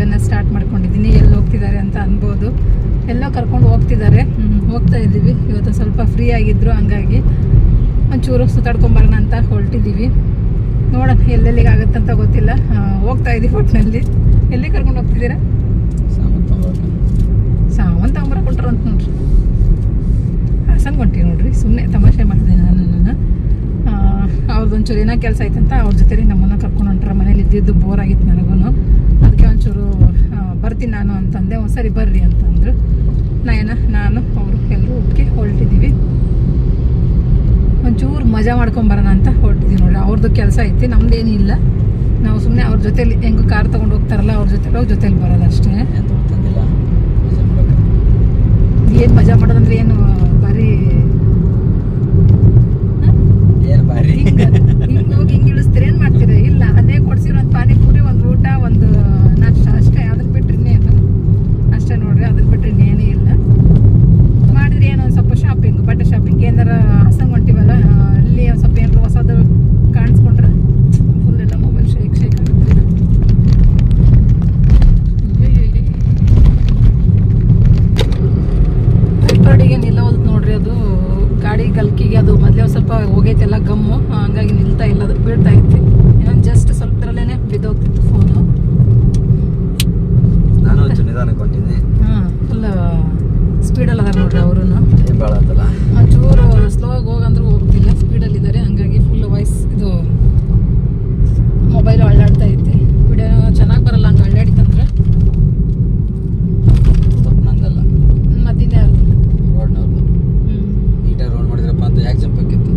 ವಿಡಿಯೋನ ಸ್ಟಾರ್ಟ್ ಮಾಡ್ಕೊಂಡಿದ್ದೀನಿ. ಎಲ್ಲಿ ಹೋಗ್ತಿದ್ದಾರೆ ಅಂತ ಅನ್ಬೋದು. ಎಲ್ಲ ಕರ್ಕೊಂಡು ಹೋಗ್ತಿದ್ದಾರೆ. ಹೋಗ್ತಾ ಇದ್ದೀವಿ. ಇವತ್ತು ಸ್ವಲ್ಪ ಫ್ರೀ ಆಗಿದ್ರು, ಹಂಗಾಗಿ ಒಂಚೂರು ಸುತ್ತಾಡ್ಕೊಂಬರೋಣ ಅಂತ ಹೊರಟಿದ್ದೀವಿ. ನೋಡೋಣ ಎಲ್ಲೆಲ್ಲಿಗೆ ಆಗುತ್ತಂತ ಗೊತ್ತಿಲ್ಲ. ಹೋಗ್ತಾ ಇದ್ದೀವಿ ಒಟ್ಟಿನಲ್ಲಿ ಎಲ್ಲಿ ಕರ್ಕೊಂಡು ಹೋಗ್ತಿದ್ದೀರಾ? ಸಾಮಾನು ಅಂಬರ ಕೊಟ್ರು ಅಂತ ನೋಡ್ರಿ. ಹಾಸನ್ ಹೊಂಟಿ ನೋಡ್ರಿ. ಸುಮ್ಮನೆ ತಮಾಷೆ ಮಾಡಿದೆ ನಾನು. ಅವ್ರದ್ದು ಒಂಚೂರು ಏನೋ ಕೆಲಸ ಐತಂತ ಅವ್ರ ಜೊತೆ ನಮ್ಮನ್ನ ಕರ್ಕೊಂಡು ಹೊಂಟ್ರ ಮನೇಲಿ ಇದ್ದಿದ್ದು ಬೋರ್ ಆಗಿತ್ತು ನನಗೂ ಅದಕ್ಕೆ ಒಂಚೂರು ಬರ್ತೀನಿ ನಾನು ಅಂತಂದೆ. ಒಂದ್ಸರಿ ಬರ್ರಿ ಅಂತಂದ್ರು. ಏನ ನಾನು ಅವರು ಎಲ್ಲರೂ ಒಟ್ಟಿಗೆ ಹೊರಟಿದ್ದೀವಿ. ಒಂಚೂರು ಮಜಾ ಮಾಡ್ಕೊಂಬರೋಣ ಅಂತ ಹೊರಟಿದ್ದೀವಿ ನೋಡಿ ಅವ್ರದ್ದು ಕೆಲಸ ಐತಿ ನಮ್ದೇನೂ ಇಲ್ಲ. ನಾವು ಸುಮ್ಮನೆ ಅವ್ರ ಜೊತೆಲಿ ಹೆಂಗು ಕಾರ್ ತೊಗೊಂಡು ಹೋಗ್ತಾರಲ್ಲ ಅವ್ರ ಜೊತೆ ಹೋಗಿ ಜೊತೆಲಿ ಬರೋದಷ್ಟೇ. ಏನು ಮಜಾ ಮಾಡೋದಂದ್ರೆ ಏನ್ ಬಾರಿ ಹಿಂಗ ಹಿಂಗ್ ಹೋಗಿ ಹಿಂಗ್ ಇಳಿಸ್ತೀರ ಏನ್ ಮಾಡ್ತೀರ ಇಲ್ಲ ಅದೇ ಕೊಡ್ಸಿರೋ ಒಂದು ಪಾನಿಪುರಿ ಒಂದು ಊಟ ಒಂದು ನಾಷ್ಟ ಅಷ್ಟೇ ಅದನ್ನ ಬಿಟ್ರೆ ಇನ್ನೇನು ಅಷ್ಟೇ ನೋಡ್ರಿ ಅದನ್ನ ಬಿಟ್ರೆ ಇನ್ನೇನೇ ಇಲ್ಲ ಮಾಡಿದ್ರೆ ಏನೋ ಒಂದ್ ಸ್ವಲ್ಪ ಶಾಪಿಂಗ್ ಬಟ್ಟೆ ಶಾಪಿಂಗ್ ಏನಾರ ಹಾಸನ್ ಹೊಂಟಿವಲ್ಲ ಆ, ಅಲ್ಲಿ ಒಂದ್ ಸ್ವಲ್ಪ ಏನಾರ ಹೊಸದು ಕಾಣಿಸ್ಕೊಂಡ್ರೆ ಫುಲ್ ಎಲ್ಲ ಮೊಬೈಲ್ ಶೇಕ್ ಶೇಕ್ ಆಗುತ್ತೆ ಅಯ್ಯಯ್ಯಯ್ಯ. ರೆಕಾರ್ಡಿಗೆ ನಿಲ್ಲವಲ್ದು ನೋಡ್ರಿ ಅದು ಗಾಡಿ ಗಲ್ಕಿಗೆ ಅದು ಮೊದಲೇ ಒಂದು ಸ್ವಲ್ಪ ಹೋಗೈತೆಲ್ಲ ಗಮ್ಮು ಹಂಗಾಗಿ ನಿಲ್ತಾ ಇಲ್ಲ ಅದು ಬೀಳ್ತಾ ಇತ್ತು ಇನ್ನೊಂದು ಜಸ್ಟ್ ಸ್ವಲ್ಪದರಲ್ಲೇ ಬಿದ್ದೋಗ್ತಿತ್ತು ಫೋನು ನಾನು ಒಂಚೂರು ನಿಧಾನಕ್ಕೆ ಹೊಂಟಿದ್ದೆ ಹಾಂ ಫುಲ್ ಸ್ಪೀಡಲ್ಲಿ ಅದಾರ ನೋಡ್ರಿ ಅವರು ಏನ್ ಭಾಳ ಆತಲ್ಲ ಒಂಚೂರು ಸ್ಲೋ ಆಗಿ ಹೋಗಂದ್ರೂ ಹೋಗ್ತಿಲ್ಲ ಸ್ಪೀಡಲ್ಲಿದ್ದಾರೆ ಹಂಗಾಗಿ ಫುಲ್ ವಾಯ್ಸ್ ಇದು ಮೊಬೈಲ್ ಅಳ್ಳಾಡ್ತಾ ಐತಿ ವಿಡಿಯೋ ಚೆನ್ನಾಗಿ ಬರಲ್ಲ ಹಂಗೆ ಅಳ್ಳಾಡಿತಂದ್ರೆ ತಪ್ಪು ನಂದಲ್ಲ ಮತ್ತಿಂದ ಯಾರು ರೋಡ್ನವ್ರದ್ದು ಹ್ಞೂ ನೀಟಾಗಿ ರೋಡ್ ಮಾಡಿದ್ರಪ್ಪ ಅಂತ ಯಾಕೆ ಜಂಪ್ ಹಾಕಿತ್ತು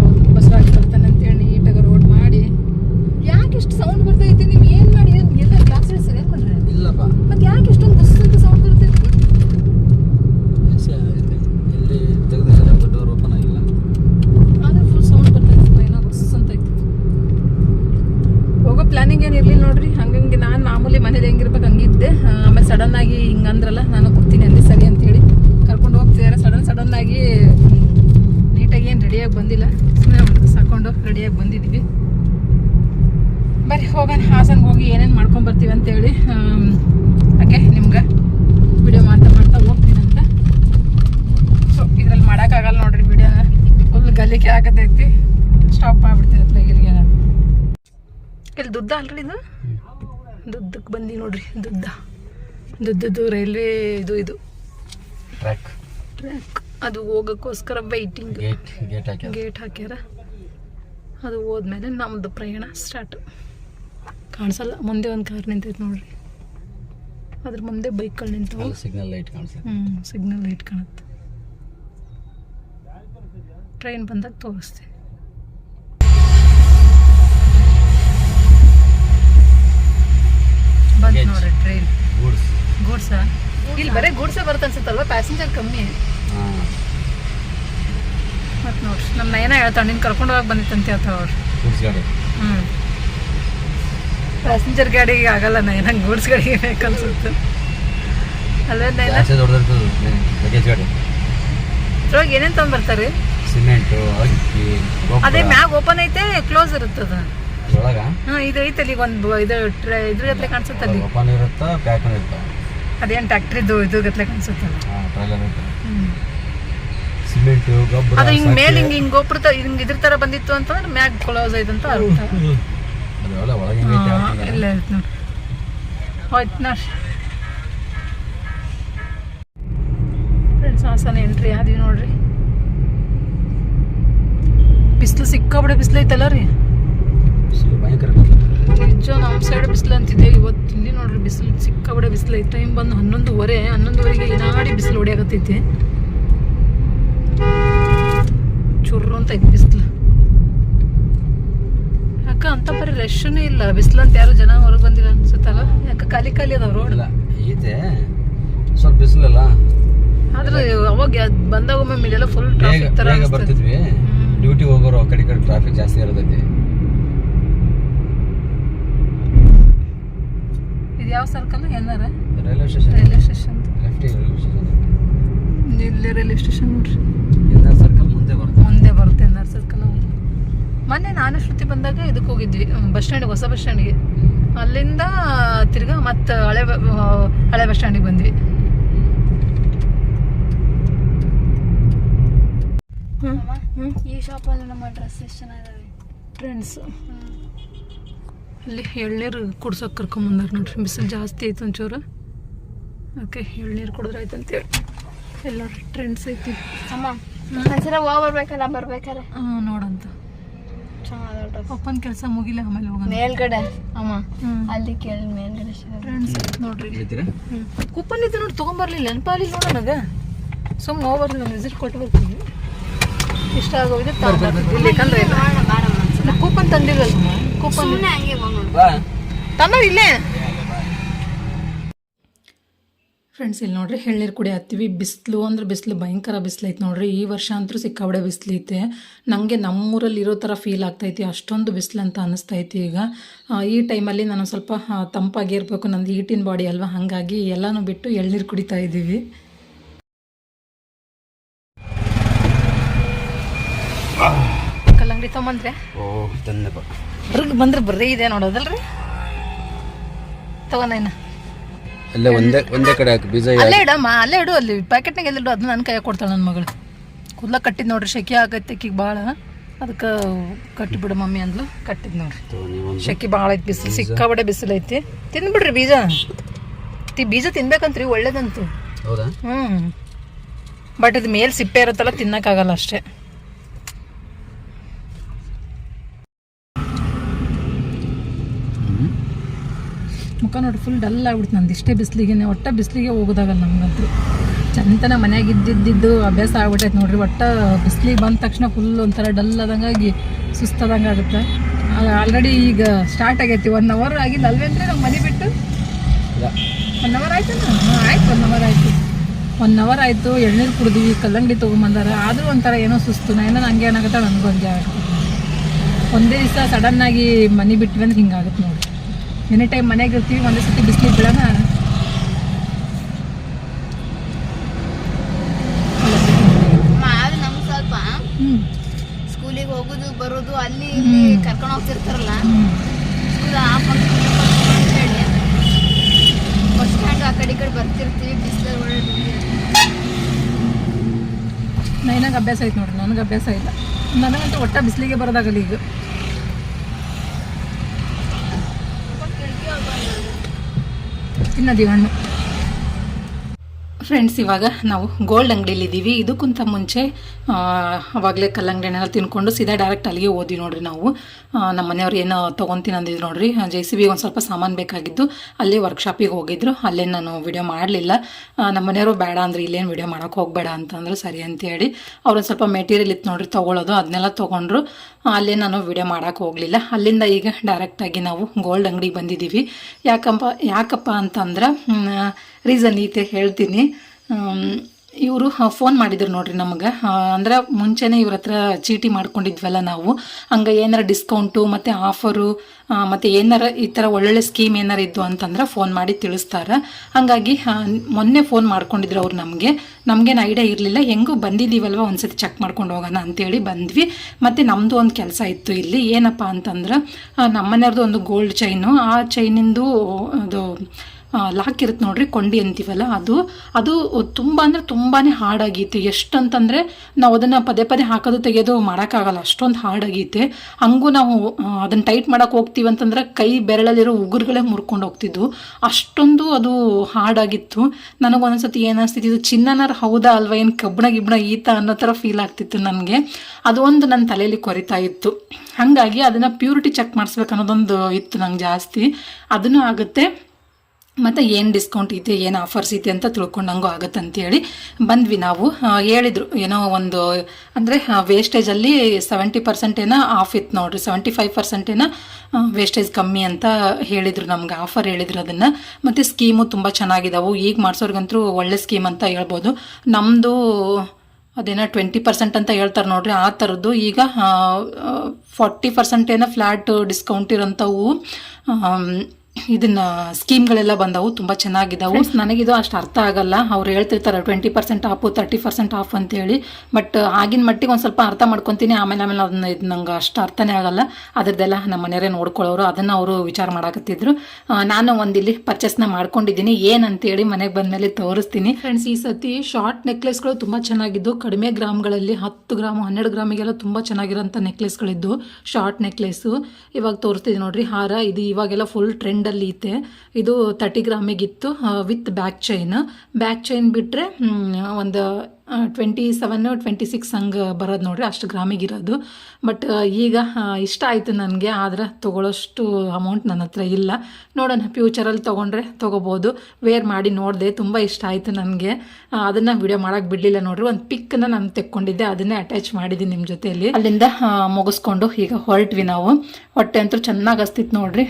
ಹೌದು ಬಸವರಾಜ್ ಬರ್ತಾನೆ ಅಂತೇಳಿ ನೀಟಾಗಿ ರೋಡ್ ಮಾಡಿ ಯಾಕೆ ಇಷ್ಟು ಸೌಂಡ್ ಬರ್ತೈತಿ ನೀವು ಏನು ಮಾಡಿ ಏನ್ ಎಲ್ಲ ಕ್ಲಾಸ್ ಸರಿ ಏನು ಮಾಡ್ರಿ ಇಲ್ಲಪ್ಪ ಮತ್ತೆ ಯಾಕೆ ಇಷ್ಟೊಂದು ಬಸ್ ಅಂತ ಸೌಂಡ್ ಬರ್ತೈತಿ ಸ- ಇಲ್ಲಿ ತೆಗೆದು ಡೋರ್ ಓಪನ್ ಆಗಿಲ್ಲ ಆದ್ರೆ ಫುಲ್ ಸೌಂಡ್ ಬರ್ತೈತಿ ಏನೋ ಬಸ್ ಅಂತ ಐತಿ ಹೋಗೋ ಪ್ಲಾನಿಂಗ್ ಏನು ಇರ್ಲಿಲ್ಲ ನೋಡ್ರಿ ಹಂಗಂಗೆ ನಾನು ಮಾಮೂಲಿ ಮನೇಲಿ ಹೆಂಗಿರ್ಬೇಕು ಹಂಗಿದ್ದೆ ಆ, ಆಮೇಲೆ ಸಡನ್ ಆಗಿ ಹಿಂಗೆ ಅಂದ್ರಲ್ಲ ನಾನು ಬರ್ತೀನಿ ಅಲ್ಲಿ ಸರಿ ಅಂತೇಳಿ ಕರ್ಕೊಂಡು ಹೋಗ್ತಿದ್ದಾರೆ ಸಡನ್ ಸಡನ್ ಆಗಿ ನೀಟಾಗಿ ಏನು ರೆಡಿಯಾಗಿ ಬಂದಿಲ್ಲ ಸುಮ್ಮನೆ ರೆಡಿಯಾಗಿ ಬಂದಿದ್ದೀವಿ ಬರಿ ಹೋಗೋಣ. ಹಾಸನ್ಗೆ ಹೋಗಿ ಏನೇನು ಮಾಡ್ಕೊಂಡ್ ಬರ್ತೀವಿ ಅಂತೇಳಿ. ಓಕೆ ನಿಮ್ಗೆ ವಿಡಿಯೋ ಮಾಡ್ತಾ ಮಾಡ್ತಾ ಹೋಗ್ತೀನಿ ಅಂತ. ಸೊ ಇದ್ರಲ್ಲಿ ಮಾಡೋಕ್ಕಾಗಲ್ಲ ನೋಡ್ರಿ ವಿಡಿಯೋನ ಫುಲ್ ಗಲಿಕೆ ಆಗತೈತಿ. ಸ್ಟಾಪ್ ಮಾಡಿಬಿಡ್ತೀನಿ ಅತ್ಲಾಗ ಇಲ್ಲಿಗೆ ನಾನು. ಇಲ್ಲಿ ದುಡ್ಡ ಅಲ್ರಿ ಇದು? ದುದ್ದಕ್ಕೆ ಬಂದು ನೋಡ್ರಿ ದುಡ್ಡ. ದುದ್ದದ್ದು ರೈಲ್ವೆ ಇದು ಇದು. ಟ್ರ್ಯಾಕ್ ಟ್ರ್ಯಾಕ್ ಅದು ಹೋಗೋಕ್ಕೋಸ್ಕರ ವೈಟಿಂಗ್ ಗೇಟ್ ಹಾಕ್ಯಾರ. ಅದು ಹೋದ್ಮೇಲೆ ನಮ್ಮದು ಪ್ರಯಾಣ ಸ್ಟಾರ್ಟ್ ಕಾಣಿಸಲ್ಲ ಮುಂದೆ ಒಂದು ಕಾರ್ ನಿಂತೈತೆ ನೋಡ್ರಿ. ಅದ್ರ ಮುಂದೆ ಬೈಕ್ಗಳು ನಿಂತವು. ಸಿಗ್ನಲ್ ಲೈಟ್ ಕಾಣಿಸುತ್ತೆ. ಹ್ಞೂ ಸಿಗ್ನಲ್ ಲೈಟ್ ಕಾಣುತ್ತೆ. ಟ್ರೈನ್ ಬಂದಾಗ ತೋರಿಸ್ತೀನಿ. ಬಂತು. ನೋಡ್ರಿ ಟ್ರೈನ್ ಗೂಡ್ಸ್ ಗೂಡ್ಸ ಇಲ್ಲಿ ಬರೀ ಗೂಡ್ಸೇ ಬರುತ್ತೆ ಅನ್ಸುತ್ತಲ್ವಾ? ಪ್ಯಾಸೆಂಜರ್ ಕಮ್ಮಿ. ಹಾಂ. ಮತ್ತು ನೋಡ್ರಿ ನಮ್ಮ ನಯನ ಹೇಳ್ತಾಳೆ ನಿನ್ನ ಕರ್ಕೊಂಡು ಹೋಗಕ್ಕೆ ಬಂದಿತ್ತಂತ ಹೇಳ್ತಾಳೆ ಅವ್ರು ಹ್ಞೂ ಪ್ಯಾಸೆಂಜರ್ ಗಾಡಿಗೆ ಆಗಲ್ಲ ನಯನ ಗೂಡ್ಸ್ ಗಾಡಿಗೆ ಬೇಕನ್ಸುತ್ತೆ ಅಲ್ವೇ ನಯನ? ಇದ್ರೊಳಗೆ ಏನೇನು ತೊಗೊಂಬರ್ತಾರೆ ಸಿಮೆಂಟು ಅಕ್ಕಿ ಅದೇ ಮ್ಯಾಗ್ ಓಪನ್ ಐತೆ ಕ್ಲೋಸ್ ಇರುತ್ತದ. ಒಳಗ ಹಾಂ ಇದು ಅಲ್ಲಿ ಒಂದು ಇದು ಟ್ರೈ ಇದ್ರ ಗತ್ಲೆ ಕಾಣಿಸುತ್ತಲ್ಲಿ ಓಪನ್ ಇರುತ್ತಾ ಪ್ಯಾಕ್ ಇರುತ್ತಾ? ಅದೇನು ಟ್ಯಾಕ್ಟ್ರಿದು ಇದು ಗತ್ಲೆ ಕಾಣಿಸುತ್ತಲ್ಲ ಹಾಂ ಟ್ರೈಲರ್ ಇರುತ್ತೆ? ಹ್ಞೂ ಸಿಮೆಂಟು ಗೊಬ್ಬರ ಅದು ಹಿಂಗೆ ಮೇಲೆ ಹಿಂಗೆ ಹಿಂಗೆ ಗೋಪುರ ತ- ಹಿಂಗೆ ಇದ್ರ ಥರ ಬಂದಿತ್ತು ಅಂತಂದ್ರೆ ಮ್ಯಾಗ್ ಕ್ಲೋಸ್ ಆಯ್ತು ಅಂತ ಅರ್ಥ ಅದೆಲ್ಲ ಇಲ್ಲ ಐತೆ ನೋಡಿ. ಹೋಯ್ತು ನೋಡ್ರಿ ಫ್ರೆಂಡ್ಸ್ ಹಾಸನ ಎಂಟ್ರಿ ಆದ್ವಿ ನೋಡ್ರಿ. ಬಿಸಿಲು ಸಿಕ್ಕಾಬಿಡೆ ಬಿಸಿಲು ಐತಲ್ಲ ರೀ? ನಿಜ ನಮ್ಮ ಸೈಡ್ ಬಿಸಿಲು ಅಂತಿದೆ. ಇವತ್ತು ಇಲ್ಲಿ ನೋಡ್ರಿ ಬಿಸಿಲು ಸಿಕ್ಕಾಬಿಡೆ ಬಿಸಿಲು ಐತೆ. ಟೈಮ್ ಬಂದು ಹನ್ನೊಂದುವರೆ ಹನ್ನೊಂದುವರೆಗೆ ಏನಾಡಿ ಬಿಸಿಲು ಹೊಡಿಯಾಗತ್ತೈತಿ ಚುರ್ರು ಅಂತ ಐತಿ ಬಿಸಿಲು. ಅಕ್ಕ ಅಂತ ಬರೀ ರಶ್ನೇ ಇಲ್ಲ. ಬಿಸಿಲು ಅಂತ ಯಾರು ಜನ ಹೊರಗೆ ಬಂದಿಲ್ಲ ಅನ್ಸುತ್ತಲ್ಲ? ಯಾಕೆ ಖಾಲಿ ಖಾಲಿ ಅದಾವ ರೋಡ್ ಇಲ್ಲ ಐತೆ ಸ್ವಲ್ಪ ಬಿಸಿಲಲ್ಲ. ಆದ್ರೆ ಅವಾಗ ಬಂದಾಗ ಒಮ್ಮೆ ಇಲ್ಲೆಲ್ಲ ಫುಲ್ ಟ್ರಾಫಿಕ್ ತರ ಬರ್ತಿದ್ವಿ. ಡ್ಯೂಟಿ ಹೋಗೋರು ಆ ಕಡೆ ಕಡೆ ಟ್ರಾಫಿಕ್ ಜಾಸ್ತಿ ಇರ್ತೈತಿ ಇದು ಯಾವ ಸರ್ಕಲ್ ಏನಾರ railway station railway station left railway station ಇಲ್ಲಿ ರೈಲ್ವೆ ಸ್ಟೇಷನ್ ನೋಡ್ರಿ. ಮೊನ್ನೆ ನಾನು ಶ್ರುತಿ ಬಂದಾಗ ಇದಕ್ಕೆ ಹೋಗಿದ್ವಿ ಬಸ್ ಸ್ಟ್ಯಾಂಡಿಗೆ ಹೊಸ ಬಸ್ ಸ್ಟ್ಯಾಂಡಿಗೆ. ಅಲ್ಲಿಂದ ತಿರ್ಗಾ ಮತ್ತೆ ಹಳೆ ಬ- ಹಳೆ ಬಸ್ ಸ್ಟ್ಯಾಂಡಿಗೆ ಬಂದ್ವಿ. ಈ ಶಾಪಲ್ಲಿ ನಮ್ಮ ಡ್ರೆಸ್ ಎಷ್ಟು ಚೆನ್ನಾಗಿದೆ ಫ್ರೆಂಡ್ಸ್ ಅಲ್ಲಿ ಎಳ್ನೀರು ಕುಡ್ಸೋಕೆ ಕರ್ಕೊಂಬಂದಾರ ನೋಡ್ರಿ ಬಿಸಿಲು ಜಾಸ್ತಿ ಐತೆ ಒಂಚೂರು. ಓಕೆ ಎಳ್ನೀರು ಕುಡಿದ್ರೆ ಆಯ್ತು ಅಂತೇಳಿ. ಎಲ್ಲ ಟ್ರೆಂಡ್ಸ್ ಐತಿ. ಅಮ್ಮ ಒಂದ್ಸಲ ಹೋಗಿ ಬರ್ಬೇಕಲ್ಲ ಬರ್ಬೇಕಾರೆ ಹ್ಞೂ ನೋಡಂತ. ಪಪ್ಪನ ಕೆಲಸ ಮುಗಿಲ್ಲ ಆಮೇಲೆ ಹೋಗೋಣ. ಮೇಲ್ಗಡೆ. ಅಮ್ಮ. ಅಲ್ಲಿ ಕೇಳಿ ಮೇಲ್ಗಡೆ ಫ್ರೆಂಡ್ಸ್ ನೋಡ್ರಿ. ಕೂಪನ್ ಇದ್ದು ನೋಡಿ ತೊಗೊಂಬರ್ಲಿಲ್ಲ. ನೆನಪಾಲಿ ನೋಡೋಣಗ ಸುಮ್ಮನೆ ಹೋಗ್ಬಾರ್ದು ನಾನು ವಿಸಿಟ್ ಕೊಟ್ಟು ಬರ್ತೀನಿ ಇಷ್ಟ ಆಗೋಗಿದೆ ಯಾಕಂದ್ರೆ. ಕೂಪನ್ ತಂದಿರಲ್ಲ ಕೂಪನ್. ತಂದ ಇಲ್ಲೇ? ಫ್ರೆಂಡ್ಸ್ ಇಲ್ಲಿ ನೋಡ್ರಿ ಎಳ್ನೀರು ಕುಡಿ ಹತ್ತೀವಿ. ಬಿಸಿಲು ಅಂದ್ರೆ ಬಿಸಿಲು ಭಯಂಕರ ಬಿಸಿಲು ಐತೆ ನೋಡ್ರಿ. ಈ ವರ್ಷ ಅಂತೂ ಸಿಕ್ಕಾಬಡೆ ಬಿಸಿಲು ಐತೆ. ನನಗೆ ನಮ್ಮೂರಲ್ಲಿ ಇರೋ ಥರ ಫೀಲ್ ಆಗ್ತೈತಿ. ಅಷ್ಟೊಂದು ಬಿಸಿಲು ಅಂತ ಅನಿಸ್ತೈತಿ ಈಗ. ಈ ಟೈಮಲ್ಲಿ ನಾನು ಸ್ವಲ್ಪ ತಂಪಾಗಿ ತಂಪಾಗಿರ್ಬೇಕು ನಂದು ಈಟಿನ ಬಾಡಿ ಅಲ್ವಾ? ಹಾಗಾಗಿ ಎಲ್ಲನೂ ಬಿಟ್ಟು ಎಳ್ನೀರು ಕುಡಿತಾ ಇದ್ದೀವಿ. ಕಲ್ಲಂಗಡಿ ತೊಗೊಂಬಂದ್ರೆ? ಬಂದ್ರೆ ಬರೀ ಇದೆ ನೋಡೋದಲ್ರಿ? ತಗೋಣ ಅಲ್ಲೇ ಒಂದೇ ಒಂದೇ ಕಡೆ ಹಾಕಿ ಬೀಜ ಅಲ್ಲೇ ಇಡಮ್ಮ ಅಲ್ಲೇ ಇಡು ಅಲ್ಲಿ ಪ್ಯಾಕೆಟ್ನಾಗ ಎಲ್ಲಿಡು ಅದನ್ನ ನನ್ನ ಕೈಯಾಗ ಕೊಡ್ತಾಳೆ ನನ್ನ ಮಗಳು. ಕೂದಲ ಕಟ್ಟಿದ್ ನೋಡ್ರಿ ಶೆಕೆ ಆಗೈತೆ ಆಕಿಗೆ ಭಾಳ ಅದಕ್ಕೆ ಕಟ್ಟಿಬಿಡು ಮಮ್ಮಿ ಅಂದ್ಲು ಕಟ್ಟಿದ್ ನೋಡ್ರಿ. ಶೆಕೆ ಭಾಳ ಐತಿ ಬಿಸಿಲು ಸಿಕ್ಕಾಬಡೆ ಬಿಸಿಲು ಐತಿ. ತಿಂದ್ಬಿಡ್ರಿ ಬೀಜ. ತಿ ಬೀಜ ತಿನ್ಬೇಕಂತ್ರಿ ಒಳ್ಳೇದಂತು. ಹ್ಞೂ ಬಟ್ ಇದು ಮೇಲೆ ಸಿಪ್ಪೆ ಇರುತ್ತಲ್ಲ ತಿನ್ನಕ್ಕಾಗಲ್ಲ ಅಷ್ಟೇ. ಮುಖ ನೋಡಿ ಫುಲ್ ಡಲ್ ಆಗ್ಬಿಡ್ತು ನಂದು. ಇಷ್ಟೇ ಬಿಸಿಲಿಗೆ ಒಟ್ಟ ಬಿಸಿಲಿಗೆ ಹೋಗೋದಾಗಲ್ಲ ನಮಗಂತೂ. ಚಂತನ ಮನ್ಯಾಗ ಇದ್ದಿದ್ದು ಅಭ್ಯಾಸ ಆಗ್ಬಿಟ್ಟೈತೆ ನೋಡ್ರಿ. ಒಟ್ಟ ಬಿಸಿಲಿಗೆ ಬಂದ ತಕ್ಷಣ ಫುಲ್ ಒಂಥರ ಡಲ್ ಆದಂಗಾಗಿ ಸುಸ್ತದಂಗೆ ಆಗುತ್ತೆ. ಆಲ್ರೆಡಿ ಈಗ ಸ್ಟಾರ್ಟ್ ಆಗೈತಿ. ಒನ್ ಅವರ್ ಆಗಿಲ್ಲ ಅಲ್ವೇಂದ್ರೆ ನಾವು ಮನೆ ಬಿಟ್ಟು? ಒನ್ ಅವರ್ ಆಯ್ತು? ಹಾಂ ಆಯ್ತು ಒನ್ ಅವರ್ ಆಯಿತು. ಒನ್ ಅವರ್ ಆಯಿತು ಎಳ್ನೀರು ಕುಡಿದ್ವಿ ಕಲ್ಲಂಗಡಿ ತೊಗೊಂಬಂದಾರ. ಆದರೂ ಒಂಥರ ಏನೋ ಸುಸ್ತು. ನಾ ಏನೋ ಹಂಗೆ ಏನಾಗುತ್ತೆ ನನಗೂ ಹಂಗೆ ಆಗುತ್ತೆ. ಒಂದೇ ದಿವಸ ಸಡನ್ನಾಗಿ ಮನೆ ಬಿಟ್ವಿ ಅಂದ್ರೆ ಹಿಂಗಾಗುತ್ತೆ ನೋಡಿ ಎನಿ ಟೈಮ್ ಮನೆಗೆ ಇರ್ತೀವಿ ಒಂದೇ ಸತಿ ಬಿಸಿಲು ನಮ್ಗೆ ಸ್ವಲ್ಪ ಸ್ಕೂಲಿಗೆ ಹೋಗೋದು ಬರೋದು ಅಲ್ಲಿ ಇಲ್ಲಿ ಕರ್ಕೊಂಡು ಹೋಗ್ತಿರ್ತಾರಲ್ಲ ಸ್ಕೂಲ್ ಆಫ್ ಹೇಳಿ ಬಸ್ ಸ್ಟ್ಯಾಂಡ್ ಆ ಕಡೆ ಈ ಕಡೆ ಬರ್ತಿರ್ತೀವಿ ಬಿಸಿಲು ನೈನಾಗ ಅಭ್ಯಾಸ ಐತೆ ನೋಡ್ರಿ ನನಗೆ ಅಭ್ಯಾಸ ಇಲ್ಲ. ನನಗಂತೂ ಒಟ್ಟ ಬಿಸಿಲಿಗೆ ಬರೋದಾಗಲ್ಲ ಈಗ. y no digan. ಫ್ರೆಂಡ್ಸ್ ಇವಾಗ ನಾವು ಗೋಲ್ಡ್ ಅಂಗಡಿಲಿದ್ದೀವಿ ಇದಕ್ಕಿಂತ ಮುಂಚೆ ಅವಾಗಲೇ ಕಲ್ಲಂಗಡಿನೆಲ್ಲ ತಿನ್ಕೊಂಡು ಸೀದಾ ಡೈರೆಕ್ಟ್ ಅಲ್ಲಿಗೆ ಓದಿ ನೋಡ್ರಿ ನಾವು. ನಮ್ಮ ಮನೆಯವ್ರು ಏನೋ ತೊಗೊತೀನಿ ಅಂದಿದ್ರು ನೋಡ್ರಿ. ಜೆ ಸಿ ಬಿ ಒಂದು ಸ್ವಲ್ಪ ಸಾಮಾನು ಬೇಕಾಗಿದ್ದು ಅಲ್ಲೇ ವರ್ಕ್ಶಾಪಿಗೆ ಹೋಗಿದ್ರು. ಅಲ್ಲೇ ನಾನು ವಿಡಿಯೋ ಮಾಡಲಿಲ್ಲ. ನಮ್ಮ ಮನೆಯವರು ಬೇಡ ಅಂದ್ರೆ ಇಲ್ಲೇನು ವಿಡಿಯೋ ಮಾಡೋಕೆ ಹೋಗಬೇಡ ಅಂತಂದ್ರೆ ಸರಿ ಅಂತೇಳಿ ಅವ್ರೊಂದು ಸ್ವಲ್ಪ ಮೆಟೀರಿಯಲ್ ಇತ್ತು ನೋಡ್ರಿ ತೊಗೊಳೋದು ಅದನ್ನೆಲ್ಲ ತೊಗೊಂಡ್ರು. ಅಲ್ಲೇ ನಾನು ವಿಡಿಯೋ ಮಾಡೋಕೆ ಹೋಗಲಿಲ್ಲ. ಅಲ್ಲಿಂದ ಈಗ ಡೈರೆಕ್ಟಾಗಿ ನಾವು ಗೋಲ್ಡ್ ಅಂಗಡಿಗೆ ಬಂದಿದ್ದೀವಿ ಯಾಕಪ್ಪ ಯಾಕಪ್ಪ ಅಂತಂದ್ರೆ ರೀಸನ್ ಈತೆ ಹೇಳ್ತೀನಿ. ಇವರು ಫೋನ್ ಮಾಡಿದ್ರು ನೋಡ್ರಿ ನಮಗೆ. ಅಂದ್ರೆ ಮುಂಚೆನೇ ಇವ್ರ ಹತ್ರ ಚೀಟಿ ಮಾಡ್ಕೊಂಡಿದ್ವಲ್ಲ ನಾವು. ಹಂಗ ಏನಾರ ಡಿಸ್ಕೌಂಟು ಮತ್ತು ಆಫರು ಮತ್ತು ಏನಾರ ಈ ಥರ ಒಳ್ಳೊಳ್ಳೆ ಸ್ಕೀಮ್ ಏನಾರ ಇದ್ದು ಅಂತಂದ್ರೆ ಫೋನ್ ಮಾಡಿ ತಿಳಿಸ್ತಾರೆ. ಹಾಗಾಗಿ ಮೊನ್ನೆ ಫೋನ್ ಮಾಡ್ಕೊಂಡಿದ್ರು ಅವ್ರು ನಮಗೆ. ನಮಗೇನು ಐಡಿಯಾ ಇರಲಿಲ್ಲ. ಹೆಂಗೂ ಬಂದಿದ್ದೀವಲ್ವ ಒಂದ್ಸತಿ ಚೆಕ್ ಮಾಡ್ಕೊಂಡು ಹೋಗೋಣ ಅಂತೇಳಿ ಬಂದ್ವಿ. ಮತ್ತು ನಮ್ಮದು ಒಂದು ಕೆಲಸ ಇತ್ತು ಇಲ್ಲಿ. ಏನಪ್ಪ ಅಂತಂದ್ರೆ ನಮ್ಮನೆಯವ್ರದ್ದು ಒಂದು ಗೋಲ್ಡ್ ಚೈನು ಆ ಚೈನಿಂದು ಅದು ಲಾಕ್ ಇರುತ್ತೆ ನೋಡ್ರಿ, ಕೊಂಡಿ ಅಂತೀವಲ್ಲ ಅದು. ಅದು ತುಂಬ ಅಂದರೆ ತುಂಬಾ ಹಾರ್ಡಾಗೈತೆ ಎಷ್ಟಂತಂದರೆ ನಾವು ಅದನ್ನು ಪದೇ ಪದೇ ಹಾಕೋದು ತೆಗೆಯೋದು ಮಾಡೋಕ್ಕಾಗಲ್ಲ. ಅಷ್ಟೊಂದು ಹಾರ್ಡಾಗೈತೆ ಹಂಗೂ ನಾವು ಅದನ್ನು ಟೈಟ್ ಮಾಡೋಕೆ ಹೋಗ್ತೀವಿ ಅಂತಂದ್ರೆ ಕೈ ಬೆರಳಲ್ಲಿರೋ ಉಗುರುಗಳೇ ಮುರ್ಕೊಂಡು ಹೋಗ್ತಿದ್ವು. ಅಷ್ಟೊಂದು ಅದು ಹಾರ್ಡಾಗಿತ್ತು ನನಗೆ ಒಂದೊಂದ್ಸತಿ ಏನಿಸ್ತಿತ್ತು ಇದು ಚಿನ್ನನಾರ ಹೌದಾ ಅಲ್ವಾ, ಏನು ಕಬ್ಬಣ ಗಿಬ್ಬಣ ಈತ ಅನ್ನೋ ಥರ ಫೀಲ್ ಆಗ್ತಿತ್ತು ನನಗೆ. ಅದೊಂದು ನನ್ನ ತಲೆಯಲ್ಲಿ ಕೊರಿತಾ ಇತ್ತು. ಹಾಗಾಗಿ ಅದನ್ನು ಪ್ಯೂರಿಟಿ ಚೆಕ್ ಮಾಡಿಸ್ಬೇಕು ಅನ್ನೋದೊಂದು ಇತ್ತು ನಂಗೆ ಜಾಸ್ತಿ. ಅದನ್ನು ಆಗುತ್ತೆ. ಮತ್ತು ಏನು ಡಿಸ್ಕೌಂಟ್ ಇದೆ, ಏನು ಆಫರ್ಸ್ ಇದೆ ಅಂತ ತಿಳ್ಕೊಂಡಂಗೂ ಆಗುತ್ತೆ ಅಂತೇಳಿ ಬಂದ್ವಿ ನಾವು. ಹೇಳಿದ್ರು. ಏನೋ ಒಂದು, ಅಂದರೆ ವೇಸ್ಟೇಜಲ್ಲಿ ಸೆವೆಂಟಿ ಪರ್ಸೆಂಟ್ ಏನೋ ಆಫ್ ಇತ್ತು ನೋಡ್ರಿ. ಸೆವೆಂಟಿ ಫೈವ್ ಪರ್ಸೆಂಟ್ ಏನೋ ವೇಸ್ಟೇಜ್ ಕಮ್ಮಿ ಅಂತ ಹೇಳಿದರು ನಮ್ಗೆ. ಆಫರ್ ಹೇಳಿದ್ರು ಅದನ್ನು. ಮತ್ತು ಸ್ಕೀಮು ತುಂಬ ಚೆನ್ನಾಗಿದಾವು. ಈಗ ಮಾಡಿಸೋರ್ಗಂತೂ ಒಳ್ಳೆ ಸ್ಕೀಮ್ ಅಂತ ಹೇಳ್ಬೋದು. ನಮ್ಮದು ಅದೇನೋ ಟ್ವೆಂಟಿ ಪರ್ಸೆಂಟ್ ಅಂತ ಹೇಳ್ತಾರೆ ನೋಡ್ರಿ. ಆ ಥರದ್ದು ಈಗ ಫಾರ್ಟಿ ಪರ್ಸೆಂಟ್ ಏನೋ ಫ್ಲ್ಯಾಟ್ ಡಿಸ್ಕೌಂಟ್ ಇರೋಂಥವು ಇದನ್ನ ಸ್ಕೀಮ್ಗಳೆಲ್ಲ ಬಂದವು ತುಂಬ ಚೆನ್ನಾಗಿದ್ದಾವು. ನನಗಿದು ಅಷ್ಟು ಅರ್ಥ ಆಗಲ್ಲ. ಅವ್ರು ಹೇಳ್ತಿರ್ತಾರೆ twenty percent off thirty percent off ಅಂತೇಳಿ. ಬಟ್ ಆಗಿನ ಮಟ್ಟಿಗೆ ಒಂದು ಸ್ವಲ್ಪ ಅರ್ಥ ಮಾಡ್ಕೊತೀನಿ. ಆಮೇಲೆ ಆಮೇಲೆ ಅದನ್ನ ಇದು ನಂಗೆ ಅಷ್ಟು ಅರ್ಥನೇ ಆಗಲ್ಲ. ಅದರದ್ದೆಲ್ಲ ನಮ್ಮ ಮನೆಯವರೇ ನೋಡ್ಕೊಳ್ಳೋರು. ಅದನ್ನು ಅವರು ವಿಚಾರ ಮಾಡಾಕತ್ತಿದ್ರು. ನಾನು ಒಂದಿಲ್ಲಿ ಪರ್ಚೇಸ್ನ ಮಾಡ್ಕೊಂಡಿದ್ದೀನಿ. ಏನಂತೇಳಿ ಮನೆಗೆ ಬಂದಮೇಲೆ ತೋರಿಸ್ತೀನಿ. ಫ್ರೆಂಡ್ಸ್ ಈ ಸತಿ ಶಾರ್ಟ್ ನೆಕ್ಲೆಸ್ಗಳು ತುಂಬ ಚೆನ್ನಾಗಿದ್ದು. ಕಡಿಮೆ ಗ್ರಾಮ್ಗಳಲ್ಲಿ ಹತ್ತು ಗ್ರಾಮ್ ಹನ್ನೆರಡು ಗ್ರಾಮಿಗೆಲ್ಲ ತುಂಬ ಚೆನ್ನಾಗಿರೋಂಥ ನೆಕ್ಲೆಸ್ಗಳಿದ್ದು ಶಾರ್ಟ್ ನೆಕ್ಲೆಸ್ಸು ಇವಾಗ ತೋರಿಸ್ತಿದ್ದೀನಿ ನೋಡ್ರಿ ಹಾರ. ಇದು ಇವಾಗೆಲ್ಲ ಫುಲ್ ಟ್ರೆಂಡಲ್ಲಿ ಐತೆ. ಇದು thirty ಗ್ರಾಮಿಗಿತ್ತು with back chain back chain ಬಿಟ್ಟರೆ ಒಂದು ಟ್ವೆಂಟಿ ಸೆವೆನ್ ಟ್ವೆಂಟಿ ಸಿಕ್ಸ್ ಹಂಗೆ ಬರೋದು ನೋಡ್ರಿ, ಅಷ್ಟು ಗ್ರಾಮಿಗಿರೋದು ಬಟ್ ಈಗ ಇಷ್ಟ ಆಯಿತು ನನಗೆ, ಆದ್ರೆ ತೊಗೊಳ್ಳೋಷ್ಟು ಅಮೌಂಟ್ ನನ್ನ ಹತ್ರ ಇಲ್ಲ. ನೋಡೋಣ ಫ್ಯೂಚರಲ್ಲಿ ತೊಗೊಂಡ್ರೆ ತೊಗೋಬೋದು. ವೇರ್ ಮಾಡಿ ನೋಡಿದೆ, ತುಂಬ ಇಷ್ಟ ಆಯಿತು ನನಗೆ. ಅದನ್ನು ವಿಡಿಯೋ ಮಾಡೋಕ್ಕೆ ಬಿಡಲಿಲ್ಲ ನೋಡ್ರಿ, ಒಂದು ಪಿಕ್ಕನ್ನ ನಾನು ತೆಕ್ಕೊಂಡಿದ್ದೆ, ಅದನ್ನೇ ಅಟ್ಯಾಚ್ ಮಾಡಿದ್ದೀನಿ ನಿಮ್ಮ ಜೊತೆಯಲ್ಲಿ ಅಲ್ಲಿಂದ ಮುಗಿಸ್ಕೊಂಡು ಈಗ ಹೊರಟ್ವಿ ನಾವು. ಹೊಟ್ಟೆ ಅಂತೂ ಚೆನ್ನಾಗಿ ಹಸ್ತಿತ್ತು ನೋಡ್ರಿ.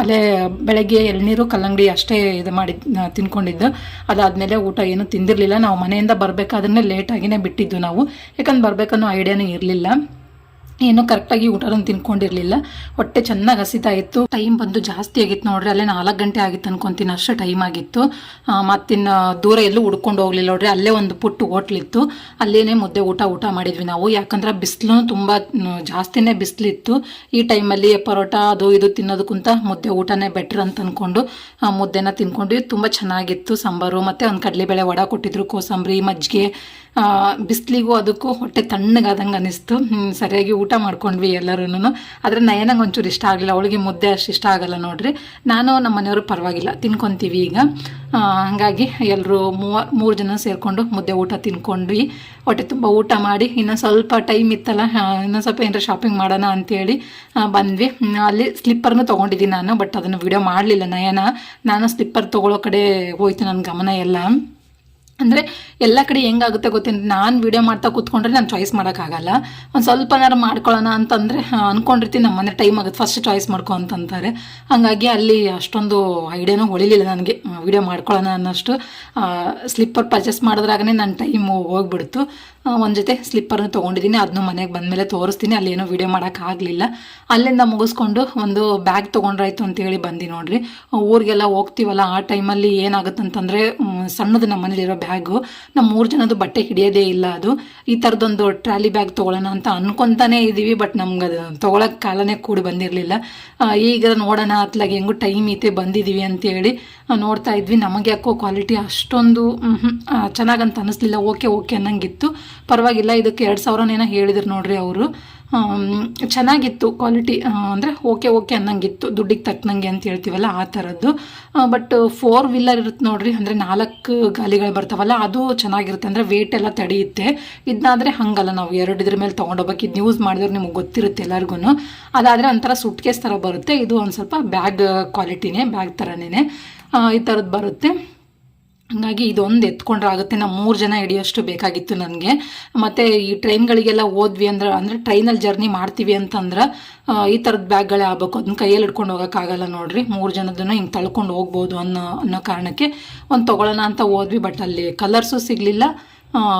ಅಲ್ಲೇ ಬೆಳಗ್ಗೆ ಎಳ್ನೀರು, ಕಲ್ಲಂಗಡಿ ಅಷ್ಟೇ ಇದು ಮಾಡಿ ತಿನ್ಕೊಂಡಿದ್ದು. ಅದಾದಮೇಲೆ ಊಟ ಏನು ತಿಂದಿರಲಿಲ್ಲ. ನಾವು ಮನೆಯಿಂದ ಬರಬೇಕಾದ್ರೆ ಲೇಟಾಗಿನೇ ಬಿಟ್ಟಿದ್ದು ನಾವು. ಯಾಕಂದ್ರೆ ಬರಬೇಕನ್ನೋ ಐಡಿಯಾನೇ ಇರಲಿಲ್ಲ. ಏನು ಕರೆಕ್ಟಾಗಿ ಊಟನೂ ತಿನ್ಕೊಂಡಿರ್ಲಿಲ್ಲ. ಹೊಟ್ಟೆ ಚೆನ್ನಾಗಿ ಹಸಿತಾ ಇತ್ತು. ಟೈಮ್ ಬಂದು ಜಾಸ್ತಿ ಆಗಿತ್ತು ನೋಡ್ರಿ, ಅಲ್ಲೇ ನಾಲ್ಕು ಗಂಟೆ ಆಗಿತ್ತು ಅನ್ಕೊಂತೀನಿ, ಅಷ್ಟು ಟೈಮ್ ಆಗಿತ್ತು. ಮತ್ತಿನ್ನು ದೂರ ಎಲ್ಲೂ ಹುಡ್ಕೊಂಡು ಹೋಗ್ಲಿಲ್ಲ ನೋಡ್ರಿ, ಅಲ್ಲೇ ಒಂದು ಪುಟ್ಟು ಹೋಟ್ಲಿತ್ತು ಅಲ್ಲೇನೇ ಮುದ್ದೆ ಊಟ ಊಟ ಮಾಡಿದ್ವಿ ನಾವು. ಯಾಕಂದ್ರೆ ಬಿಸಿಲು ತುಂಬ ಜಾಸ್ತಿನೇ ಬಿಸಿಲಿತ್ತು. ಈ ಟೈಮಲ್ಲಿ ಪರೋಟ, ಅದು ಇದು ತಿನ್ನೋದಕ್ಕಿಂತ ಮುದ್ದೆ ಊಟನೇ ಬೆಟ್ರ್ ಅಂತ ಅಂದ್ಕೊಂಡು ಮುದ್ದೆನ ತಿನ್ಕೊಂಡ್ವಿ ತುಂಬ ಚೆನ್ನಾಗಿತ್ತು. ಸಾಂಬಾರು, ಮತ್ತು ಒಂದು ಕಡಲೆಬೇಳೆ ವಡ ಕೊಟ್ಟಿದ್ರು, ಕೋಸಂಬರಿ, ಮಜ್ಜಿಗೆ. ಬಿಸಿಲಿಗೂ ಅದಕ್ಕೂ ಹೊಟ್ಟೆ ತಣ್ಣಗಾದಂಗೆ ಅನಿಸ್ತು ಸರಿಯಾಗಿ ಊಟ ಮಾಡ್ಕೊಂಡ್ವಿ ಎಲ್ಲರೂ ಆದರೆ ನಯನಂಗೆ ಒಂಚೂರು ಇಷ್ಟ ಆಗಲಿಲ್ಲ. ಅವಳಿಗೆ ಮುದ್ದೆ ಅಷ್ಟು ಇಷ್ಟ ಆಗಲ್ಲ ನೋಡ್ರಿ. ನಾನು ನಮ್ಮ ಮನೆಯವರು ಪರವಾಗಿಲ್ಲ. ತಿನ್ಕೊತೀವಿ ಈಗ. ಹಾಗಾಗಿ ಎಲ್ಲರೂ ಮೂವ, ಮೂರು ಜನ ಸೇರಿಕೊಂಡು ಮುದ್ದೆ ಊಟ ತಿನ್ಕೊಂಡ್ವಿ. ಹೊಟ್ಟೆ ತುಂಬ ಊಟ ಮಾಡಿ ಇನ್ನೂ ಸ್ವಲ್ಪ ಟೈಮ್ ಇತ್ತಲ್ಲ ಇನ್ನೊಂದು ಸ್ವಲ್ಪ ಏನಾರ ಶಾಪಿಂಗ್ ಮಾಡೋಣ ಅಂತೇಳಿ ಬಂದ್ವಿ. ಅಲ್ಲಿ ಸ್ಲಿಪ್ಪರ್ನು ತೊಗೊಂಡಿದ್ದೀನಿ ನಾನು, ಬಟ್ ಅದನ್ನು ವಿಡಿಯೋ ಮಾಡಲಿಲ್ಲ ನಯನ. ನಾನು ಸ್ಲಿಪ್ಪರ್ ತೊಗೊಳ್ಳೋ ಕಡೆ ಹೋಯ್ತು ನನ್ನ ಗಮನ ಎಲ್ಲ. ಅಂದರೆ ಎಲ್ಲ ಕಡೆ ಹೆಂಗಾಗುತ್ತೆ ಗೊತ್ತೇನು? ನಾನು ವಿಡಿಯೋ ಮಾಡ್ತಾ ಕೂತ್ಕೊಂಡ್ರೆ ನಾನು ಚಾಯ್ಸ್ ಮಾಡೋಕ್ಕಾಗಲ್ಲ. ಒಂದು ಸ್ವಲ್ಪನಾರು ಮಾಡ್ಕೊಳ್ಳೋಣ ಅಂತಂದರೆ ಅಂದ್ಕೊಂಡಿರ್ತೀನಿ ನಮ್ಮ ಮನೆ ಟೈಮ್ ಆಗುತ್ತೆ. ಫಸ್ಟ್ ಚಾಯ್ಸ್ ಮಾಡ್ಕೊ ಅಂತಂತಾರೆ. ಹಾಗಾಗಿ ಅಲ್ಲಿ ಅಷ್ಟೊಂದು ಐಡಿಯಾನೂ ಹೊಳಿಲಿಲ್ಲ ನನಗೆ. ವಿಡಿಯೋ ಮಾಡ್ಕೊಳ್ಳೋಣ ಅನ್ನೋಷ್ಟು. ಸ್ಲಿಪ್ಪರ್ ಪರ್ಚೇಸ್ ಮಾಡಿದ್ರಾಗನೇ ನನ್ನ ಟೈಮು ಹೋಗ್ಬಿಡ್ತು. ಒಂದು ಜೊತೆ ಸ್ಲಿಪ್ಪರ್ನ ತೊಗೊಂಡಿದ್ದೀನಿ. ಅದನ್ನು ಮನೆಗೆ ಬಂದಮೇಲೆ ತೋರಿಸ್ತೀನಿ. ಅಲ್ಲೇನೋ ವಿಡಿಯೋ ಮಾಡೋಕ್ಕಾಗಲಿಲ್ಲ ಅಲ್ಲಿಂದ ಮುಗಿಸ್ಕೊಂಡು ಒಂದು ಬ್ಯಾಗ್ ತೊಗೊಂಡ್ರಾಯ್ತು ಅಂತೇಳಿ ಬಂದು ನೋಡ್ರಿ. ಊರಿಗೆಲ್ಲ ಹೋಗ್ತೀವಲ್ಲ, ಆ ಟೈಮಲ್ಲಿ ಏನಾಗುತ್ತಂತಂದರೆ ಸಣ್ಣದು ನಮ್ಮ ಮನೇಲಿರೋ ಬ್ಯಾಗು ನಮ್ಮ ಮೂರು ಜನದ್ದು ಬಟ್ಟೆ ಹಿಡಿಯೋದೇ ಇಲ್ಲ ಅದು. ಈ ಥರದೊಂದು ಟ್ರಾಲಿ ಬ್ಯಾಗ್ ತೊಗೊಳ್ಳೋಣ ಅಂತ ಅನ್ಕೊತಾನೆ ಇದ್ದೀವಿ ಬಟ್ ನಮ್ಗೆ ಅದು ತೊಗೊಳಕ್ಕೆ ಕಾಲನೇ ಕೂಡಿ ಬಂದಿರಲಿಲ್ಲ. ಈಗ ನೋಡೋಣ ಅತ್ಲಾಗೆ ಹೆಂಗೂ ಟೈಮ್ ಐತೆ ಬಂದಿದ್ದೀವಿ ಅಂತೇಳಿ ನೋಡ್ತಾ ಇದ್ವಿ. ನಮಗೆ ಯಾಕೋ ಕ್ವಾಲಿಟಿ ಅಷ್ಟೊಂದು ಚೆನ್ನಾಗಂತ ಅನ್ನಿಸ್ಲಿಲ್ಲ ಓಕೆ ಓಕೆ ಅನ್ನಂಗಿತ್ತು. ಪರವಾಗಿಲ್ಲ, ಇದಕ್ಕೆ ಎರಡು ಸಾವಿರನೇನೋ ಹೇಳಿದ್ರು ನೋಡ್ರಿ ಅವರು. ಚೆನ್ನಾಗಿತ್ತು ಕ್ವಾಲಿಟಿ ಅಂದರೆ ಓಕೆ ಓಕೆ ಅನ್ನಂಗಿತ್ತು. ದುಡ್ಡಿಗೆ ತಕ್ಕನಂಗೆ ಅಂತ ಹೇಳ್ತೀವಲ್ಲ ಆ ಥರದ್ದು ಬಟ್ ಫೋರ್ ವೀಲರ್ ಇರುತ್ತೆ ನೋಡ್ರಿ, ಅಂದರೆ ನಾಲ್ಕು ಗಾಲಿಗಳು ಬರ್ತಾವಲ್ಲ, ಅದು ಚೆನ್ನಾಗಿರುತ್ತೆ. ಅಂದರೆ ವೇಟ್ ಎಲ್ಲ ತಡೆಯುತ್ತೆ. ಇದನ್ನಾದರೆ ಹಾಗಲ್ಲ ನಾವು, ಎರಡು ಇದ್ರ ಮೇಲೆ ತೊಗೊಂಡೋಗ್ಬೇಕು. ಇದು ಯೂಸ್ ಮಾಡಿದ್ರೆ ನಿಮಗೆ ಗೊತ್ತಿರುತ್ತೆ ಎಲ್ಲರಿಗೂ ಅದಾದರೆ ಒಂಥರ ಸುಟ್ ಕೇಸ್ ಥರ ಬರುತ್ತೆ. ಇದು ಒಂದು ಸ್ವಲ್ಪ ಬ್ಯಾಗ್ ಕ್ವಾಲಿಟಿನೇ ಬ್ಯಾಗ್ ಥರನೇ ಈ ಥರದ್ದು ಬರುತ್ತೆ. ಹಾಗಾಗಿ ಇದೊಂದು ಎತ್ಕೊಂಡ್ರೆ ಆಗುತ್ತೆ. ನಾವು ಮೂರು ಜನ ಹಿಡಿಯೋಷ್ಟು ಬೇಕಾಗಿತ್ತು ನನಗೆ. ಮತ್ತು ಈ ಟ್ರೈನ್ಗಳಿಗೆಲ್ಲ ಹೋದ್ವಿ ಅಂದ್ರೆ, ಅಂದರೆ ಟ್ರೈನಲ್ಲಿ ಜರ್ನಿ ಮಾಡ್ತೀವಿ ಅಂತಂದ್ರೆ ಈ ಥರದ ಬ್ಯಾಗ್ಗಳೇ ಆಗ್ಬೇಕು. ಅದನ್ನ ಕೈಯಲ್ಲಿ ಹಿಡ್ಕೊಂಡು ಹೋಗೋಕ್ಕಾಗಲ್ಲ ನೋಡ್ರಿ. ಮೂರು ಜನದನ್ನು ಹಿಂಗೆ ತಳ್ಕೊಂಡು ಹೋಗ್ಬೋದು ಅನ್ನೋ ಅನ್ನೋ ಕಾರಣಕ್ಕೆ ಒಂದು ತೊಗೊಳ್ಳೋಣ ಅಂತ ಹೋದ್ವಿ. ಬಟ್ ಅಲ್ಲಿ ಕಲರ್ಸು ಸಿಗಲಿಲ್ಲ.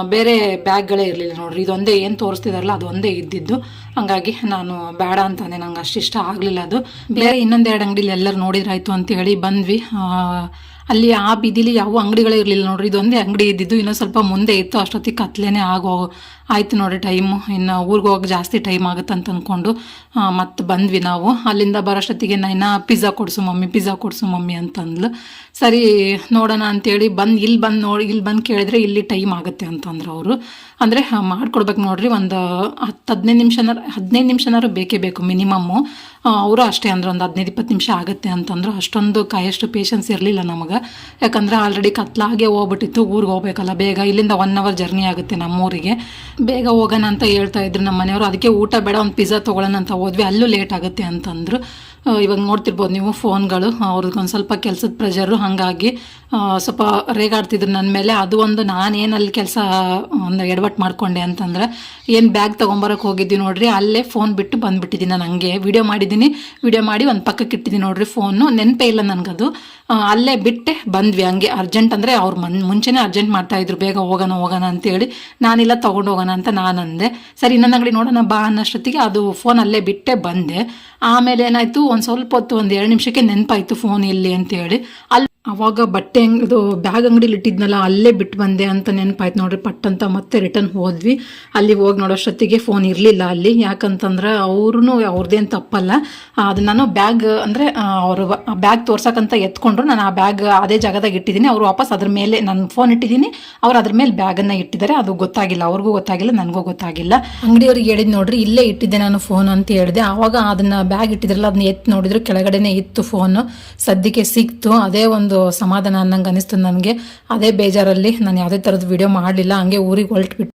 ಬೇರೆ ಬ್ಯಾಗ್ಗಳೇ ಇರಲಿಲ್ಲ ನೋಡ್ರಿ. ಇದೊಂದೇ ಏನು ತೋರಿಸ್ತಿದಾರಲ್ಲ, ಅದೊಂದೇ ಇದ್ದಿದ್ದು. ಹಂಗಾಗಿ ನಾನು ಬೇಡ ಅಂತಾನೆ. ನಂಗೆ ಇಷ್ಟ ಆಗಲಿಲ್ಲ ಅದು. ಬೇರೆ ಇನ್ನೊಂದೆರಡು ಅಂಗಡಿಲಿ ಎಲ್ಲರೂ ನೋಡಿದ್ರಾಯ್ತು ಅಂತ ಹೇಳಿ ಬಂದ್ವಿ. ಅಲ್ಲಿ ಆ ಬೀದಿಲಿ ಯಾವ ಅಂಗಡಿಗಳೇ ಇರಲಿಲ್ಲ ನೋಡ್ರಿ. ಇದೊಂದೇ ಅಂಗಡಿ ಇದ್ದಿದ್ದು, ಇನ್ನೂ ಸ್ವಲ್ಪ ಮುಂದೆ ಇತ್ತು. ಅಷ್ಟೊತ್ತಿಗೆ ಕತ್ಲೇನೆ ಆಗೋ, ಆಯ್ತು ನೋಡಿ ಟೈಮು ಇನ್ನು ಊರಿಗೆ ಹೋಗಕ್ಕೆ ಜಾಸ್ತಿ ಟೈಮ್ ಆಗುತ್ತೆ ಅಂತ ಅಂದ್ಕೊಂಡು ಮತ್ತೆ ಬಂದ್ವಿ ನಾವು. ಅಲ್ಲಿಂದ ಬರೋಷ್ಟೊತ್ತಿಗೆ ನೈನಾ ಪಿಜ್ಜಾ ಕೊಡಿಸು ಮಮ್ಮಿ ಪಿಜ್ಜಾ ಕೊಡಿಸು ಮಮ್ಮಿ ಅಂತಂದ್ಲು. ಸರಿ ನೋಡೋಣ ಅಂತೇಳಿ ಬಂದು ಇಲ್ಲಿ ಬಂದು ನೋಡಿ ಇಲ್ಲಿ ಬಂದು ಕೇಳಿದ್ರೆ ಇಲ್ಲಿ ಟೈಮ್ ಆಗುತ್ತೆ ಅಂತಂದ್ರು ಅವರು. ಅಂದರೆ ಮಾಡ್ಕೊಡ್ಬೇಕು ನೋಡಿರಿ ಒಂದು ಹತ್ತು ಹದಿನೈದು ನಿಮಿಷನಾರು ಹದಿನೈದು ನಿಮಿಷನಾರು ಬೇಕೇ ಬೇಕು ಮಿನಿಮಮ್ಮು ಅವರು ಅಷ್ಟೇ ಅಂದ್ರೆ ಒಂದು ಹದಿನೈದು ಇಪ್ಪತ್ತು ನಿಮಿಷ ಆಗುತ್ತೆ ಅಂತಂದ್ರು. ಅಷ್ಟೊಂದು ಕಾಯಷ್ಟು ಪೇಷನ್ಸ್ ಇರಲಿಲ್ಲ ನಮಗೆ. ಯಾಕಂದರೆ ಆಲ್ರೆಡಿ ಕತ್ಲಾಗೆ ಹೋಗ್ಬಿಟ್ಟಿತ್ತು, ಊರಿಗೆ ಹೋಗ್ಬೇಕಲ್ಲ ಬೇಗ. ಇಲ್ಲಿಂದ ಒನ್ ಅವರ್ ಜರ್ನಿ ಆಗುತ್ತೆ ನಮ್ಮೂರಿಗೆ. ಬೇಗ ಹೋಗೋಣ ಅಂತ ಹೇಳ್ತಾ ಇದ್ರು ನಮ್ಮ ಮನೆಯವರು ಅದಕ್ಕೆ ಊಟ ಬೇಡ, ಒಂದು ಪಿಜ್ಜಾ ತೊಗೊಳ್ಳೋಣ ಅಂತ ಹೋದ್ವಿ. ಅಲ್ಲೂ ಲೇಟ್ ಆಗುತ್ತೆ ಅಂತಂದ್ರು. ಇವಾಗ ನೋಡ್ತಿರ್ಬೋದು ನೀವು ಫೋನ್ಗಳು ಅವ್ರಿಗೆ ಒಂದು ಸ್ವಲ್ಪ ಕೆಲಸದ ಪ್ರೆಷರು ಹಾಗಾಗಿ ಸ್ವಲ್ಪ ರೇಗಾಡ್ತಿದ್ರು ನನ್ನ ಮೇಲೆ. ಅದು ಒಂದು ನಾನೇನು ಅಲ್ಲಿ ಕೆಲಸ ಒಂದು ಎಡವಟ್ಟು ಮಾಡ್ಕೊಂಡೆ ಅಂತಂದ್ರೆ, ಏನು ಬ್ಯಾಗ್ ತೊಗೊಂಬರಕ್ಕೆ ಹೋಗಿದ್ದೀನಿ ನೋಡ್ರಿ, ಅಲ್ಲೇ ಫೋನ್ ಬಿಟ್ಟು ಬಂದ್ಬಿಟ್ಟಿದ್ದೀನಿ ನಾನು ಹಂಗೆ. ವಿಡಿಯೋ ಮಾಡಿದ್ದೀನಿ ವಿಡಿಯೋ ಮಾಡಿ ಒಂದು ಪಕ್ಕಕ್ಕೆ ಇಟ್ಟಿದ್ದೀನಿ ನೋಡ್ರಿ ಫೋನು ನೆನಪೇ ಇಲ್ಲ ನನಗದು. ಅಲ್ಲೇ ಬಿಟ್ಟೆ ಬಂದ್ವಿ ಹಂಗೆ. ಅರ್ಜೆಂಟ್ ಅಂದರೆ ಅವ್ರು ಮನ್, ಮುಂಚೆನೇ ಅರ್ಜೆಂಟ್ ಮಾಡ್ತಾಯಿದ್ರು ಬೇಗ ಹೋಗೋಣ ಹೋಗೋಣ ಅಂತೇಳಿ. ನಾನಿಲ್ಲ, ತೊಗೊಂಡು ಹೋಗೋಣ ಅಂತ ನಾನು ಅಂದೆ ಸರಿ ಇನ್ನೊಂದು ಅಂಗಡಿ ನೋಡೋಣ ಬಾ ಅನ್ನೋಷ್ಟೊತ್ತಿಗೆ ಅದು ಫೋನ್ ಅಲ್ಲೇ ಬಿಟ್ಟೆ ಬಂದೆ. ಆಮೇಲೆ ಏನಾಯಿತು, ಒಂದು ಸ್ವಲ್ಪ ಹೊತ್ತು, ಒಂದು ಎರಡು ನಿಮಿಷಕ್ಕೆ ನೆನಪಾಯಿತು ಫೋನ್ ಎಲ್ಲಿ ಅಂತೇಳಿ. ಅಲ್ಲಿ ಅವಾಗ ಬಟ್ಟೆ ಅಂಗ್ ಬ್ಯಾಗ್ ಅಂಗಡಿಲಿ ಇಟ್ಟಿದ್ನಲ್ಲ, ಅಲ್ಲೇ ಬಿಟ್ಟು ಬಂದೆ ಅಂತ ನೆನಪಾಯ್ತು ನೋಡ್ರಿ. ಪಟ್ಟಂತ ಮತ್ತೆ ರಿಟರ್ನ್ ಹೋದ್ವಿ. ಅಲ್ಲಿ ಹೋಗಿ ನೋಡೋಷ್ಟೊತ್ತಿಗೆ ಫೋನ್ ಇರಲಿಲ್ಲ ಅಲ್ಲಿ. ಯಾಕಂತಂದ್ರೆ ಅವ್ರೂ ಅವ್ರದ್ದೇನು ತಪ್ಪಲ್ಲ. ಅದು ನಾನು ಬ್ಯಾಗ್ ಅಂದರೆ ಅವರು ಬ್ಯಾಗ್ ತೋರ್ಸಕ್ಕಂತ ಎತ್ಕೊಂಡ್ರು. ನಾನು ಆ ಬ್ಯಾಗ್ ಅದೇ ಜಾಗದಾಗ ಇಟ್ಟಿದ್ದೀನಿ. ಅವರು ವಾಪಸ್ ಅದ್ರ ಮೇಲೆ, ನಾನು ಫೋನ್ ಇಟ್ಟಿದ್ದೀನಿ. ಅವ್ರು ಅದ್ರ ಮೇಲೆ ಬ್ಯಾಗನ್ನು ಇಟ್ಟಿದ್ದಾರೆ. ಅದು ಗೊತ್ತಾಗಿಲ್ಲ. ಅವ್ರಿಗೂ ಗೊತ್ತಾಗಿಲ್ಲ, ನನಗೂ ಗೊತ್ತಾಗಿಲ್ಲ. ಅಂಗಡಿಯವ್ರಿಗೆ ಹೇಳಿದ್ ನೋಡ್ರಿ, ಇಲ್ಲೇ ಇಟ್ಟಿದ್ದೆ ನಾನು ಫೋನ್ ಅಂತ ಹೇಳಿದೆ. ಆವಾಗ ಅದನ್ನ ಬ್ಯಾಗ್ ಇಟ್ಟಿದ್ರಲ್ಲ, ಅದನ್ನ ಎತ್ತು ನೋಡಿದ್ರು. ಕೆಳಗಡೆನೆ ಇತ್ತು ಫೋನ್ ಸದ್ಯಕ್ಕೆ ಸಿಕ್ತು. ಅದೇ ಒಂದು ಸಮಾಧಾನ ಅನ್ನಂಗೆ ಅನಿಸ್ತು ನನಗೆ. ಅದೇ ಬೇಜಾರಲ್ಲಿ ನಾನು ಯಾವುದೇ ಥರದ ವಿಡಿಯೋ ಮಾಡಲಿಲ್ಲ. ಹಂಗೆ ಊರಿಗೆ ಹೊರಟ್ಬಿಟ್ಟು